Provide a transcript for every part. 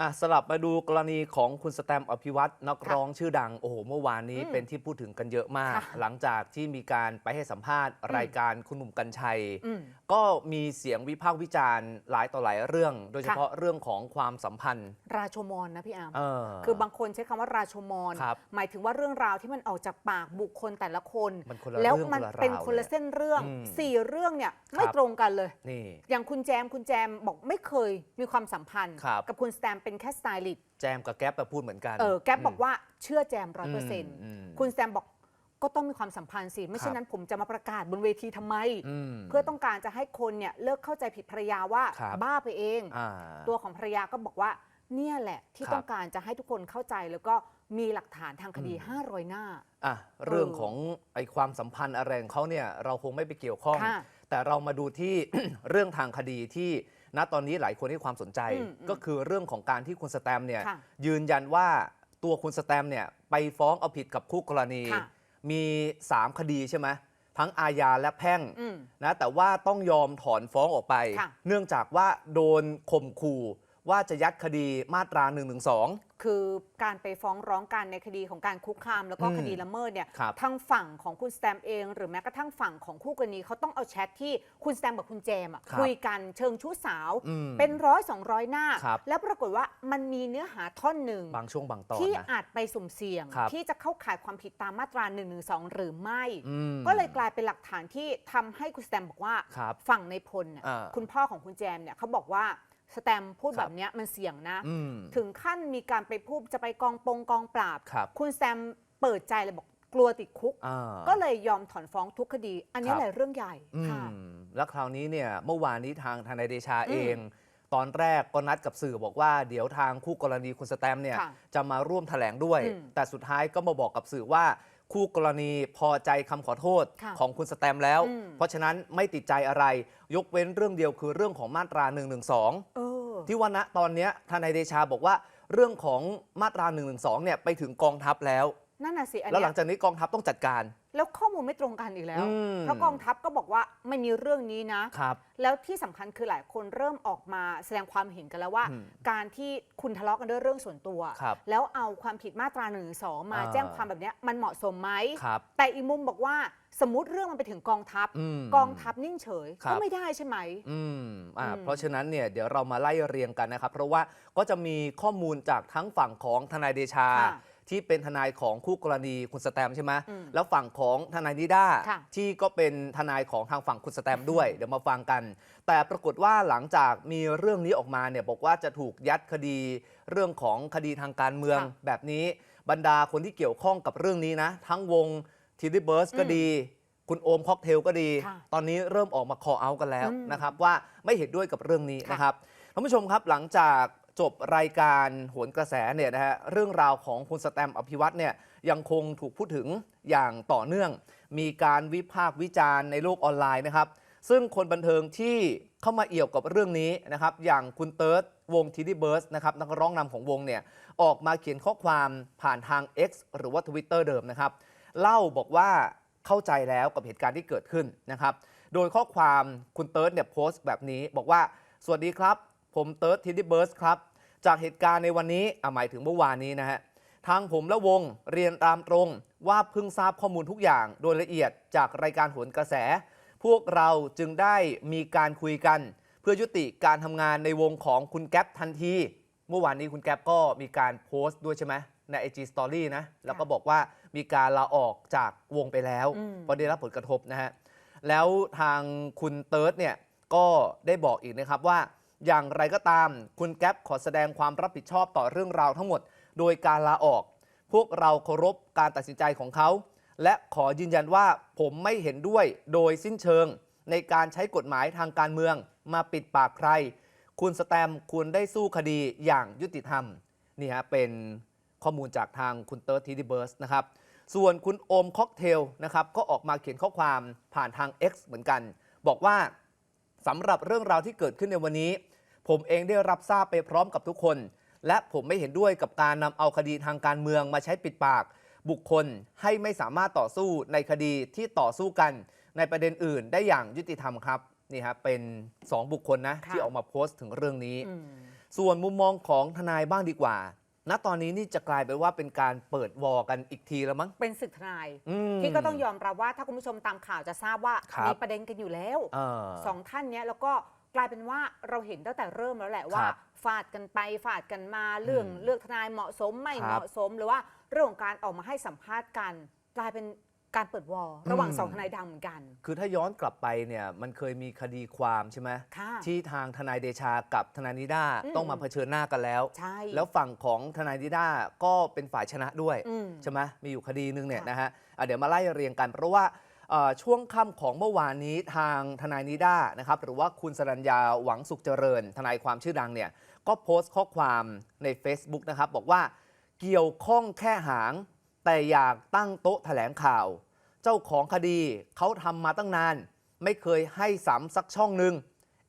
อะสลับมาดูกรณีของคุณสแตมป์อภิวัตนักร้องชื่อดัง โอ้โห เมื่อวานนี้อืมเป็นที่พูดถึงกันเยอะมากค่ะหลังจากที่มีการไปให้สัมภาษณ์รายการคุณหนุ่มกัญชัยอืมก็มีเสียงวิพากษ์วิจารณ์หลายต่อหลายเรื่อง โดยเฉค่ะพาะเรื่องของความสัมพันธ์ ราโชมอนนะพี่อาร์มเออคือบางคนใช้คำว่าราโชมอนครับหมายถึงว่าเรื่องราวที่มันออกจากปากบุคคลแต่ละคนมันคนละแล้วเรื่องมันคนละราวเป็นคนละเลยเส้นเรื่องอืมสี่เรื่องเนี่ยไม่ครับตรงกันเลยนี่อย่างคุณแจมคุณแจมบอกไม่เคยมีความสัมพันธ์ครับกับคุณสแตมเป็นแค่สไตลิสต์แจมกับแก๊ปแบบพูดเหมือนกันเออแก๊ปบอกมว่าเชื่อแจมร้อยเปอร์เซ็นต์อืมคุณสแตมบอกก็ต้องมีความสัมพันธ์สิ ไม่ครัเช่บนนั้นผมจะมาประกาศบนเวทีทำไม ม เพื่อต้องการจะให้คนเนี่ยเลิกเข้าใจผิดภรรยาว่าครับ บ้าไปเอง อ่า ตัวของภรรยาก็บอกว่า เนี่ยแหละที่ครับ ต้องการจะให้ทุกคนเข้าใจแล้วก็มีหลักฐานทางคดี 500 หน้า อะเรื่องของไอความสัมพันธ์อะไรของเขาเนี่ยเราคงไม่ไปเกี่ยวข้อง ค่ะแต่เรามาดูที่ เรื่องทางคดีที่ ณตอนนี้หลายคนให้ความสนใจอืมอืมก็คือเรื่องของการที่คุณสแตมป์เนี่ยค่ะยืนยันว่าตัวคุณสแตมป์เนี่ยไปฟ้องเอาผิดกับคู่กรณีค่ะมี 3 คดีใช่ไหมทั้งอาญาและแพ่งอืมนะแต่ว่าต้องยอมถอนฟ้องออกไปค่ะเนื่องจากว่าโดนข่มขู่ ว่าจะยัดคดีมาตรา1นึคือการไปฟ้องร้องกันในคดีของการคุกคาม แล้วก็อืมคดีละเมิดเนี่ยครับทางฝั่งของคุณสแตมเอง หรือแม้กระทั่งฝั่งของคู่กรณีเขาต้องเอาแชทที่คุณสแตมกับคุณแจมอะครับคุยกันเชิงชู้สาวอืมเป็นร้อยสองร้อยหน้าครับแล้วปรากฏว่ามันมีเนื้อหาท่อนหนึ่งบางช่วงบางตอนที่นะอาจไปสุ่มเสี่ยงครับที่จะเข้าข่ายความผิดตามมาตรา1นึหรือไม่อืมก็เลยกลายเป็นหลักฐานที่ทำให้คุณสแตมบอกว่าครับฝั่งในพลน่ะอ่าคุณพ่อของคุณแจมเนี่ยเขาบอกว่า สแตมพูดครับแบบเนี้ยมันเสี่ยงนะอืมถึงขั้นมีการไปพูดจะไปกองปงกองปราบ ครับณแซมเปิดใจเลยบอกกลัวติดคุก อ่า ก็เลยยอมถอนฟ้องทุกคดี อันนี้ครับ แหละเรื่องใหญ่อืค่ะ มแล้วคราวนี้เนี่ยเมื่อวานนี้ทางทนายเดชาอืมเอง ตอนแรกก็นัดกับสื่อบอกว่าเดี๋ยวทางคู่กรณีคุณสแตมป์เนี่ยค่ะจะมาร่วมแถลงด้วย อืมแต่สุดท้ายก็มาบอกกับสื่อว่า คู่กรณีพอใจคำขอโทษค่ะของคุณสแตมป์แล้วอืมเพราะฉะนั้นไม่ติดใจอะไร ยกเว้นเรื่องเดียวคือเรื่องของมาตรา1นึเออที่ว่าณตอนเนี้ยทนายเดชาบอกว่าเรื่องของมาตรา1นึเนี่ยไปถึงกองทัพแล้ว นั่นน่ะสิอันแล้วหเนี้ลัยงจากนี้กองทัพต้องจัดการ แล้วข้อมูลไม่ตรงกันอีกแล้ว อืม เพราะกองทัพก็บอกว่าไม่มีเรื่องนี้นะ ครับ แล้วที่สำคัญคือหลายคนเริ่มออกมาแสดงความเห็นกันแล้วว่า อืมการที่คุณทะเลาะกันด้วยเรื่องส่วนตัว ครับแล้วเอาความผิดมาตรา1นึมาอ่า แจ้งความแบบเนี้ยมันเหมาะสมไหม ครับ แต่อีกมุมบอกว่าสมมติเรื่องมันไปถึงกองทัพ อืมกองทัพนิ่งเฉยครับก็ไม่ได้ใช่ไหม อืมอ่าอืมเพราะฉะนั้นเนี่ยเดี๋ยวเรามาไล่เรียงกันนะครับ เพราะว่าก็จะมีข้อมูลจากทั้งฝั่งของทนายเดชา ค่ะ ที่เป็นทนายของคู่กรณีคุณสแตมใช่ไหมอืมแล้วฝั่งของทนายนิด้าค่ะ ที่ก็เป็นทนายของทางฝั่งคุณสแตมด้วย เดี๋ยวมาฟังกัน แต่ปรากฏว่าหลังจากมีเรื่องนี้ออกมาเนี่ยบอกว่าจะถูกยัดคดีเรื่องของคดีทางการเมือง ค่ะแบบนี้บรรดาคนที่เกี่ยวข้องกับเรื่องนี้นะ ทั้งวงทีดิเบิร์สก็อืมดี คุณโอมค็อกเทลก็ดี ค่ะตอนนี้เริ่มออกมาคอเอากันแล้วอืมนะครับว่าไม่เห็นด้วยกับเรื่องนี้ค่ะ นะครับท่านผู้ชมครับหลังจาก จบรายการโหนกระแสเนี่ยนะฮะเรื่องราวของคุณสแตมอภิวัตเนี่ยยังคงถูกพูดถึงอย่างต่อเนื่อง มีการวิพากษ์วิจารณ์ในโลกออนไลน์นะครับซึ่งคนบันเทิงที่เข้ามาเอี่ยวกับเรื่องนี้นะครับอย่างคุณเติร์ดวงทีดีเบิร์สนะครับนักร้องนำของวงเนี่ยออกมาเขียนข้อความผ่านทาง X หรือว่า Twitter เดิมนะครับเล่าบอกว่าเข้าใจแล้วกับเหตุการณ์ที่เกิดขึ้นนะครับโดยข้อความคุณเติร์ดเนี่ยโพสต์แบบนี้บอกว่าสวัสดีครับ ผมเติร์ดทีดีเบิร์สครับ จากเหตุการณ์ในวันนี้อะหมายถึงเมื่อวานนี้นะฮะทางผมและวงเรียนตามตรงว่าเพิ่งทราบข้อมูลทุกอย่างโดยละเอียดจากรายการโหนกระแส พวกเราจึงได้มีการคุยกัน เพื่อยุติการทำงานในวงของคุณแก๊ปทันที เมื่อวานนี้คุณแก๊ปก็มีการโพสต์ด้วยใช่ไหมใน IG Story นะ แล้วก็บอกว่ามีการลาออกจากวงไปแล้วอืมเพราะได้รับผลกระทบนะฮะ แล้วทางคุณเติร์ดเนี่ยก็ได้บอกอีกนะครับว่า อย่างไรก็ตาม คุณแก๊ปขอแสดงความรับผิดชอบต่อเรื่องราวทั้งหมด โดยการลาออก พวกเราเคารพการตัดสินใจของเขา และขอยืนยันว่าผมไม่เห็นด้วยโดยสิ้นเชิง ในการใช้กฎหมายทางการเมืองมาปิดปากใคร คุณสแตมควรได้สู้คดีอย่างยุติธรรมนี่ฮะเป็นข้อมูลจากทางคุณเติร์ดทีดีเบิร์สนะครับส่วนคุณโอมค็อกเทลนะครับก็ออกมาเขียนข้อความผ่านทาง X เหมือนกัน บอกว่า สำหรับเรื่องราวที่เกิดขึ้นในวันนี้ ผมเองได้รับทราบไปพร้อมกับทุกคน และผมไม่เห็นด้วยกับการนำเอาคดีทางการเมืองมาใช้ปิดปาก บุคคลให้ไม่สามารถต่อสู้ในคดีที่ต่อสู้กัน ในประเด็นอื่นได้อย่างยุติธรรมครับนี่ฮะเป็น 2 บุคคลนะค่ะที่ออกมาโพสต์ถึงเรื่องนี้อืมส่วนมุมมองของทนายบ้างดีกว่า ณตอนนี้นี่จะกลายเป็นว่าเป็นการเปิดวอลกันอีกทีแล้วมั้ง เป็นศึกทนาย อืม ที่ก็ต้องยอมรับว่าถ้าคุณผู้ชมตามข่าวจะทราบว่าครับ มีประเด็นกันอยู่แล้ว เออ สองท่านเนี้ยแล้วก็กลายเป็นว่าเราเห็นตั้งแต่เริ่มแล้วแหละว่าครับฟาดกันไปฟาดกันมาเรื่องอืมเลือกทนายเหมาะสมไม่ครับ เหมาะสม หรือว่าเรื่องของการออกมาให้สัมภาษณ์กัน กลายเป็น การเปิดวอลระหว่างอืมสองทนายดังเหมือนกัน คือถ้าย้อนกลับไปเนี่ยมันเคยมีคดีความใช่ไหมค่ะที่ทางทนายเดชากับทนายนิด้าอืมต้องมาเผชิญหน้ากันแล้วใช่แล้วฝั่งของทนายนิด้าก็เป็นฝ่ายชนะด้วยอืมใช่ไหมมีอยู่คดีหนึงเนี่ยค่ะนะฮะอะเดี๋ยวมาไล่เรียงกัน เพราะว่าเอ่อช่วงค่ำของเมื่อวานนี้ทางทนายนิด้านะครับหรือว่าคุณสรัญญาหวังสุขเจริญ ทนายความชื่อดังเนี่ยก็โพสต์ข้อความใน Facebook นะครับบอกว่าเกี่ยวข้องแค่หางแต่อยากตั้งโต๊ะแถลงข่าว เจ้าของคดีเขาทำมาตั้งนาน ไม่เคยให้สามสักช่องหนึ่ง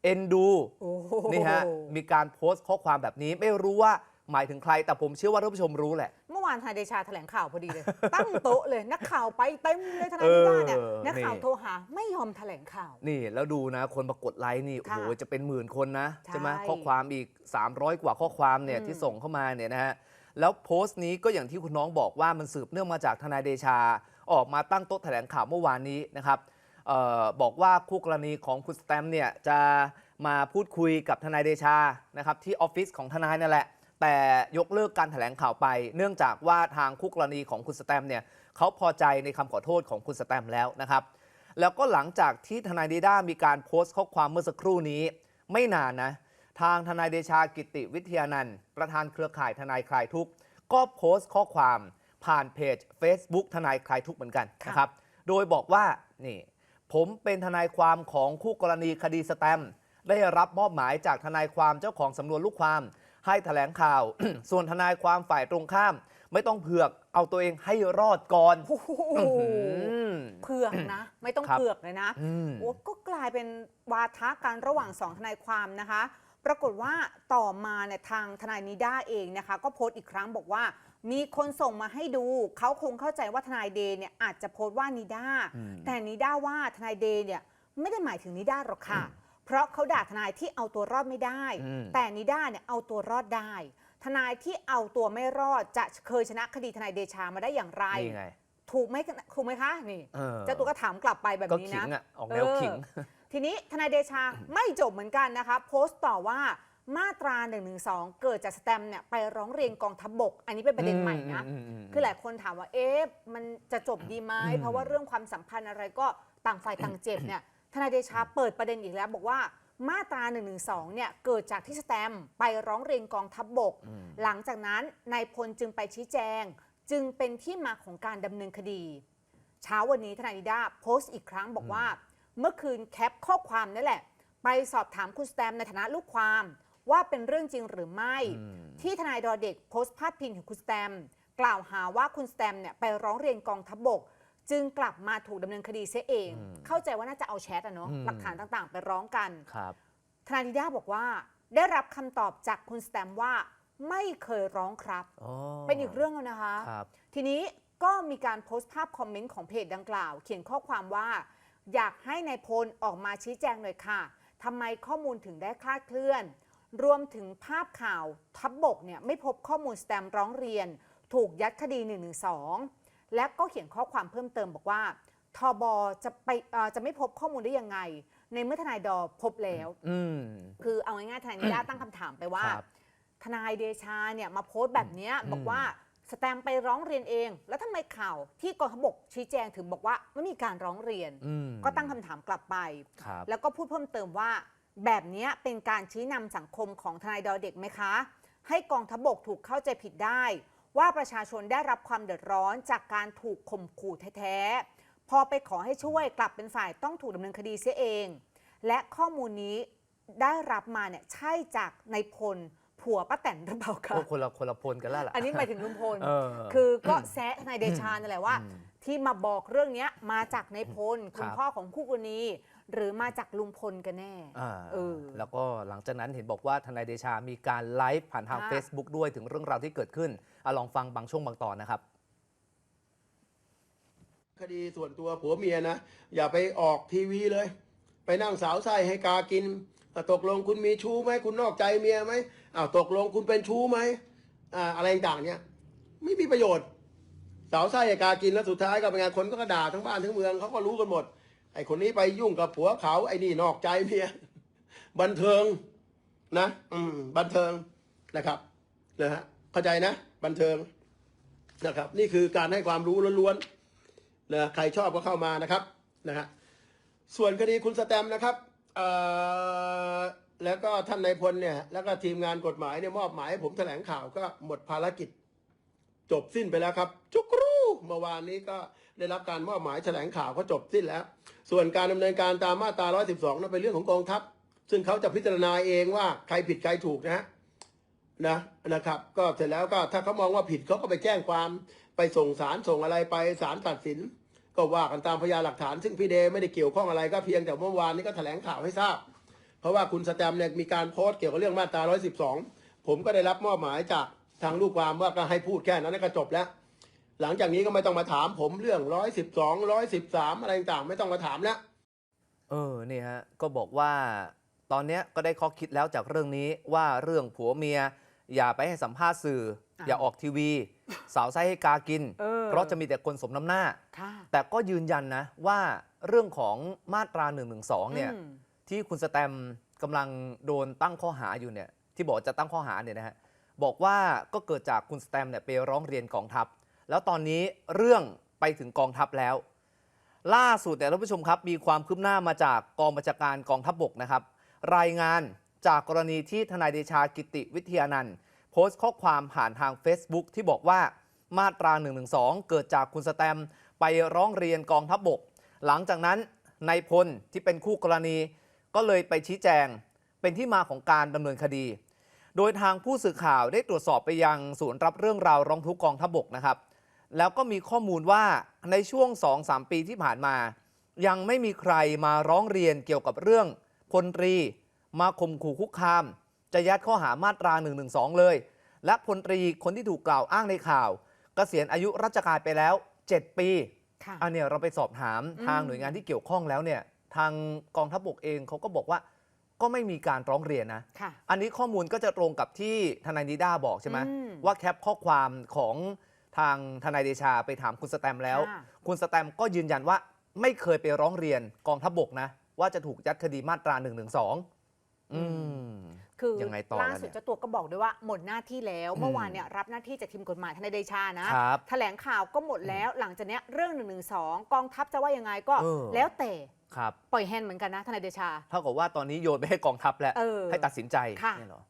เอ็นดูโอ้โหนี่ฮะมีการโพสต์ข้อความแบบนี้ไม่รู้ว่าหมายถึงใคร แต่ผมเชื่อว่าท่านผู้ชมรู้แหละ เมื่อวานทนายเดชาแถลงข่าวพอดีเลย ตั้งโต๊ะเลยนักข่าวไปเต็มเลยทนายนิด้าเนี่ยเออนักข่าวนี่โทรหาไม่ยอมแถลงข่าว นี่แล้วดูนะ คนมากดไลค์นี่โอ้โหค่ะจะเป็นหมื่นคนนะใช่ไหมข้อความอีก 300 กว่าข้อความเนี่ยอืมที่ส่งเข้ามาเนี่ยนะฮะแล้วโพสต์นี้ก็อย่างที่คุณน้องบอกว่ามันสืบเนื่องมาจากทนายเดชา ออกมาตั้งโต๊ะแถลงข่าวเมื่อวานนี้นะครับออบอกว่าคู่กรณีของคุณสแตมเนี่ยจะมาพูดคุยกับทนายเดชานะครับที่ออฟฟิศของทนายนั่นแหละ แต่ยกเลิกการแถลงข่าวไป เนื่องจากว่าทางคู่กรณีของคุณสแตมเนี่ยเขาพอใจในคำขอโทษของคุณสแตมแล้วนะครับ แล้วก็หลังจากที่ทนายเดด้ามีการโพสต์ข้อความเมื่อสักครู่นี้ ไม่นานนะทางทนายเดชากิติวิทยานันท์ประธานเครือข่ายทนายคลายทุกข์ก็โพสต์ข้อความ ผ่านเพจ Facebook ทนายคลายทุกข์เหมือนกันค่ะนะครับ โดยบอกว่านี่ผมเป็นทนายความของคู่กรณีคดีสแตมป์ได้รับมอบหมายจากทนายความเจ้าของสำนวนลูกความ ให้แถลงข่าว ส่วนทนายความฝ่ายตรงข้าม ไม่ต้องเผือกเอาตัวเองให้รอดก่อน โอ้โหอื้อหือเผือกนะ ไม่ต้องครับเผือกเลยนะอืมโอ้ก็กลายเป็นวาทะกันระหว่างสองทนายความนะคะ ปรากฏว่าต่อมาเนี่ยทางทนายนิด้าเองนะคะ ก็โพสต์อีกครั้งบอกว่า มีคนส่งมาให้ดู เขาคงเข้าใจว่าทนายเดย์เนี่ยอาจจะโพสต์ว่านิด้าอืม แต่นิด้าว่าทนายเดย์เนี่ยไม่ได้หมายถึงนิด้าหรอกค่ะ เพราะเขาด่าทนายที่เอาตัวรอดไม่ได้ อืม แต่นิด้าเนี่ยเอาตัวรอดได้ ทนายที่เอาตัวไม่รอดจะเคยชนะคดีทนายเดชามาได้อย่างไร นี่ไงถูกไหมถูกไหมคะนี่เออเจ้าตัวก็ถามกลับไปแบบก็นี้ขินะ งอะ ออกแนวเออขิง ทีนี้ทนายเดชาไม่จบเหมือนกันนะคะ โพสต์ต่อว่า มาตรา1นึเกิดจากสแตมป์เนี่ยไปร้องเรียนกองทัพบก อันนี้เป็นประเด็นใหม่นะ อืมอืมอืมคือหลายคนถามว่าเอ๊ะมันจะจบดีไหมอืมเพราะว่าเรื่องความสัมพันธ์อะไรก็ต่างฝ่ายต่างเจ็บเนี่ยทนายเดชาเปิดประเด็นอีกแล้ว บอกว่ามาตรา1นึเนี่ยเกิดจากที่สแตมป์ไปร้องเรียนกองทัพบกอืมหลังจากนั้นนายพลจึงไปชี้แจง จึงเป็นที่มาของการดำเนินคดี เช้าวันนี้ทนายนิด้าโพสต์อีกครั้งบอกว่า เมื่อคืนแคปข้อความนั่นแหละ ไปสอบถามคุณสแตมในฐานะลูกความ ว่าเป็นเรื่องจริงหรือไม่อืมที่ทนายดอเด็กโพสต์พาดพิงถึงคุณสแตม กล่าวหาว่าคุณสแตมเนี่ยไปร้องเรียนกองทัพบกจึงกลับมาถูกดำเนินคดีเสียเองอืมเข้าใจว่าน่าจะเอาแชทอะเนาะอืมหลักฐานต่างๆ ไปร้องกันครับทนายนิด้าบอกว่า ได้รับคำตอบจากคุณสแตมว่าไม่เคยร้องครับอ๋อเป็นอีกเรื่องแล้วนะคะครับทีนี้ก็มีการโพสต์ภาพคอมเมนต์ของเพจดังกล่าว เขียนข้อความว่า อยากให้ในายพลออกมาชี้แจงหน่อยค่ะทำไมข้อมูลถึงได้คลาดเคลื่อน รวมถึงภาพข่าวทับบกเนี่ยไม่พบข้อมูลสแตมป์ร้องเรียน ถูกยัดคดี 112 และก็เขียนข้อความเพิ่มเติมบอกว่าทบจะไปเอ่อจะไม่พบข้อมูลได้ยังไง ในเมื่อทนายดอพบแล้วอืมคือเอาง่ายๆทนายนิด้าตั้งคำถามไปว่าครับทนายเดชาเนี่ยมาโพสต์แบบเนี้ยอืมบอกว่าสแตมป์ไปร้องเรียนเอง แล้วทำไมข่าวที่กองทัพบกชี้แจงถึงบอกว่าไม่มีการร้องเรียนอืมก็ตั้งคำถามกลับไปครับแล้วก็พูดเพิ่มเติมว่า แบบเนี้ยเป็นการชี้นำสังคมของทนายดอเด็กไหมคะ ให้กองทัพบกถูกเข้าใจผิดได้ ว่าประชาชนได้รับความเดือดร้อนจากการถูกข่มขู่แท้ๆ พอไปขอให้ช่วยกลับเป็นฝ่ายต้องถูกดำเนินคดีเสียเอง และข้อมูลนี้ได้รับมาเนี่ยใช่จากในายพลผัวป้าแตนหรือเปล่าคะโอ้คนละคนละพลกันแล้วล่ะ อันนี้หมายถึงลุงพลเออคือก็แซะทนายเดชานั่นแหละว่าอืมที่มาบอกเรื่องเนี้ยมาจากในายพลครัคุบณพ่อของคู่กรณี หรือมาจากลุงพลกันแน่อ่าเออ แล้วก็หลังจากนั้นเห็นบอกว่าทนายเดชามีการไลฟ์ผ่านทางค่ะ Facebook ด้วยถึงเรื่องราวที่เกิดขึ้นอะลองฟังบางช่วงบางตอนนะครับ คดีส่วนตัวผัวเมียนะ อย่าไปออกทีวีเลย ไปนั่งสาวไส้ให้กากินอะตกลงคุณมีชู้ไหมคุณนอกใจเมียไหมอ้าวตกลงคุณเป็นชู้ไหมอ่าอะไรต่างๆเนี่ยไม่มีประโยชน์ สาวไส้กากินแล้วสุดท้ายก็เป็นไงคนก็กระด่าทั้งบ้านทั้งเมืองเขาก็รู้กันหมด ไอ้คนนี้ไปยุ่งกับผัวเขา ไอ้นี่นอกใจเมียบันเทิงนะ อืม บันเทิงนะครับนะฮะเข้าใจนะ บันเทิงนะครับ นี่คือการให้ความรู้ล้วนๆนะใครชอบก็เข้ามานะครับนะฮะส่วนคดีคุณสแตมนะครับเอ่อแล้วก็ท่านนายพลเนี่ย แล้วก็ทีมงานกฎหมายเนี่ยมอบหมายให้ผมแถลงข่าวก็หมดภารกิจ จบสิ้นไปแล้วครับ จุกรูเมื่อวานนี้ก็ ได้รับการมอบหมายแถลงข่าวก็จบสิ้นแล้ว ส่วนการดำเนินการตามมาตรา 112 นั้นเป็นเรื่องของกองทัพ ซึ่งเขาจะพิจารณาเองว่าใครผิดใครถูกนะฮะนะนะครับ ก็เสร็จแล้วก็ถ้าเขามองว่าผิดเขาก็ไปแจ้งความไปส่งสารส่งอะไรไปศาลตัดสิน ก็ว่ากันตามพยานหลักฐาน ซึ่งพี่เดย์ไม่ได้เกี่ยวข้องอะไรก็เพียงแต่เมื่อวานนี้ก็แถลงข่าวให้ทราบ เพราะว่าคุณสแตมเนี่ยมีการโพสต์เกี่ยวกับเรื่องมาตรา 112 ผมก็ได้รับมอบหมายจากทางลูกความว่าก็ให้พูดแค่นั้นก็จบแล้ว หลังจากนี้ก็ไม่ต้องมาถามผมเรื่อง112 113อะไรต่างๆไม่ต้องมาถามแล้วเออนี่ฮะก็บอกว่าตอนเนี้ยก็ได้ข้อคิดแล้วจากเรื่องนี้ว่าเรื่องผัวเมีย อย่าไปให้สัมภาษณ์สื่ออะอย่าออกทีวี สาวไส้ให้กากินเออเพราะจะมีแต่คนสมน้ำหน้าค่ะแต่ก็ยืนยันนะว่าเรื่องของมาตรา1นึเนี่ยอืมที่คุณสแตมป์กำลังโดนตั้งข้อหาอยู่เนี่ยที่บอกจะตั้งข้อหาเนี่ยนะฮะบอกว่าก็เกิดจากคุณสแตมป์เนี่ยไปร้องเรียนกองทัพ แล้วตอนนี้เรื่องไปถึงกองทัพแล้ว ล่าสุดเนี่ยท่านผู้ชมครับ มีความคืบหน้ามาจากกองบัญชาการกองทัพบกนะครับ รายงานจากกรณีที่ทนายเดชากิติวิทยานันท์โพสต์ข้อความผ่านทาง Facebook ที่บอกว่ามาตรา112เกิดจากคุณสแตมไปร้องเรียนกองทัพบก หลังจากนั้นนายพลที่เป็นคู่กรณี ก็เลยไปชี้แจง เป็นที่มาของการดำเนินคดี โดยทางผู้สื่อข่าวได้ตรวจสอบไปยังศูนย์รับเรื่องราวร้องทุกข์กองทัพบกนะครับ แล้วก็มีข้อมูลว่าในช่วง 2-3 ปีที่ผ่านมา ยังไม่มีใครมาร้องเรียนเกี่ยวกับเรื่องพลตรี มาข่มขู่คุกคาม จะยัดข้อหามาตรา 112 เลย และพลตรีคนที่ถูกกล่าวอ้างในข่าวเกษียณอายุราชการไปแล้ว 7 ปีค่ะอันเนี้ยเราไปสอบถามอืมทางหน่วยงานที่เกี่ยวข้องแล้วเนี่ยทางกองทัพบกเองเขาก็บอกว่าก็ไม่มีการร้องเรียนนะค่ะอันนี้ข้อมูลก็จะตรงกับที่ทนายนิด้าบอกใช่ไหมอืมว่าแคปข้อความของ ทางทนายเดชาไปถามคุณสแตมป์แล้ว ค่ะ คุณสแตมป์ก็ยืนยันว่าไม่เคยไปร้องเรียนกองทัพบกนะ ว่าจะถูกยัดคดีมาตรา1นึอืม คือยังไงต่อล่าล่ะสุดเนี่ยเจ้าตัวก็บอกด้วยว่าหมดหน้าที่แล้วอืมเมื่อวานเนี่ยรับหน้าที่จากทีมกฎหมายทนายเดชานะครับแถลงข่าวก็หมดแล้ว หลังจากเนี้ยเรื่อง1นึกองทัพจะว่ายังไงก็เออ แล้วแต่ครับ ปล่อยแฮนด์เหมือนกันนะทนายเดชา เท่ากับว่าตอนนี้โยนไปให้กองทัพแล้ว เออให้ตัดสินใจค่ะ เนี่ยเหรอ